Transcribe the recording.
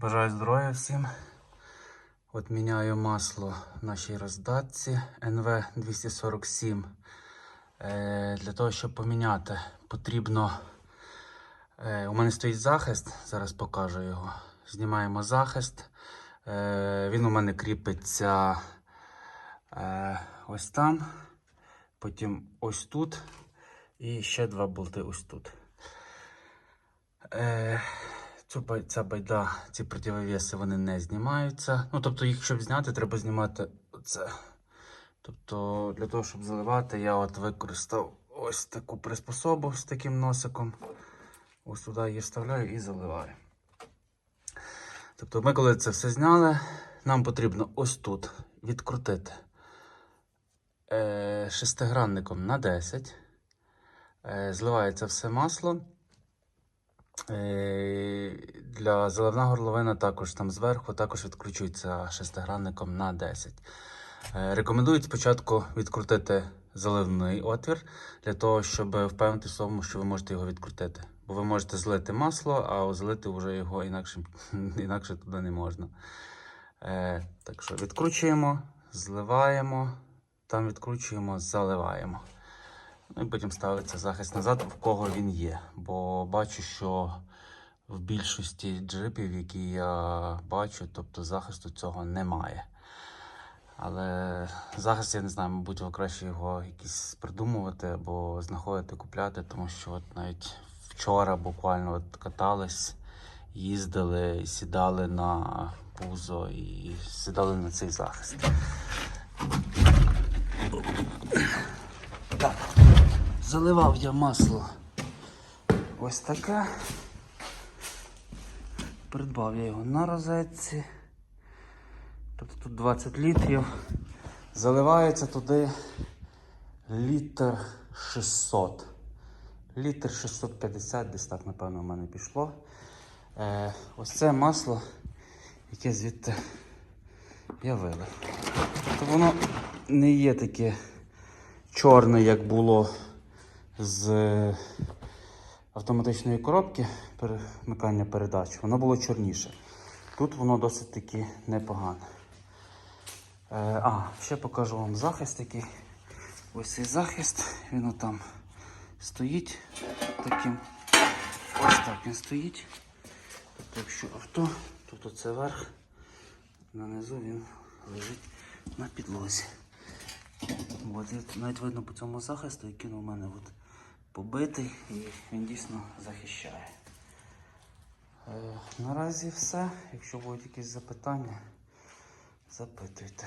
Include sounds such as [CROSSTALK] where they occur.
Бажаю здоров'я всім. От міняю масло в нашій роздатці NV247. Е, для того, щоб поміняти, потрібно. Е, у мене стоїть захист, зараз покажу його. Знімаємо захист. Е, він у мене кріпиться ось там, потім ось тут. І ще два болти ось тут. Е, цю, ця байда, ці противовеси, вони не знімаються. Ну, тобто, їх, щоб зняти, треба знімати оце. Тобто, для того, щоб заливати, я от використав ось таку приспособу з таким носиком. Ось туди її вставляю і заливаю. Тобто, ми, коли це все зняли, нам потрібно ось тут відкрутити е, шестигранником на 10. Е, зливається все масло. Для заливна горловина також там зверху також відкручується шестигранником на 10. Е, Рекомендують спочатку відкрутити заливний отвір для того, щоб впевнитися в тому, що ви можете його відкрутити. Бо ви можете злити масло, а злити вже його інакше, [LAUGHS] інакше туди не можна. Е, так що відкручуємо, зливаємо, там відкручуємо, заливаємо. Ну і потім ставиться захист назад, в кого він є. Бо бачу, що в більшості джипів, які я бачу, тобто захисту цього немає. Але захист, я не знаю, мабуть, краще його якийсь придумувати або знаходити, купляти, тому що от навіть вчора буквально от катались, їздили, сідали на пузо і сідали на цей захист. Так, заливав я масло ось таке. Придбав я його на розетці. Тобто тут 20 літрів. Заливається туди літр 600. Літр 650, десь так, напевно, в мене пішло. Е, ось це масло, яке звідти я вилив. Тобто воно не є таке чорне, як було з автоматичної коробки перемикання передач. Воно було чорніше. Тут воно досить таки непогане. Е, а, ще покажу вам захист який. Ось цей захист, він там стоїть таким. Ось так він стоїть. Тобто, якщо авто, то тут це верх, нанизу він лежить на підлозі. От, навіть видно по цьому захисту, який у мене от побитий і він дійсно захищає. Е, наразі все. Якщо будуть якісь запитання, запитуйте.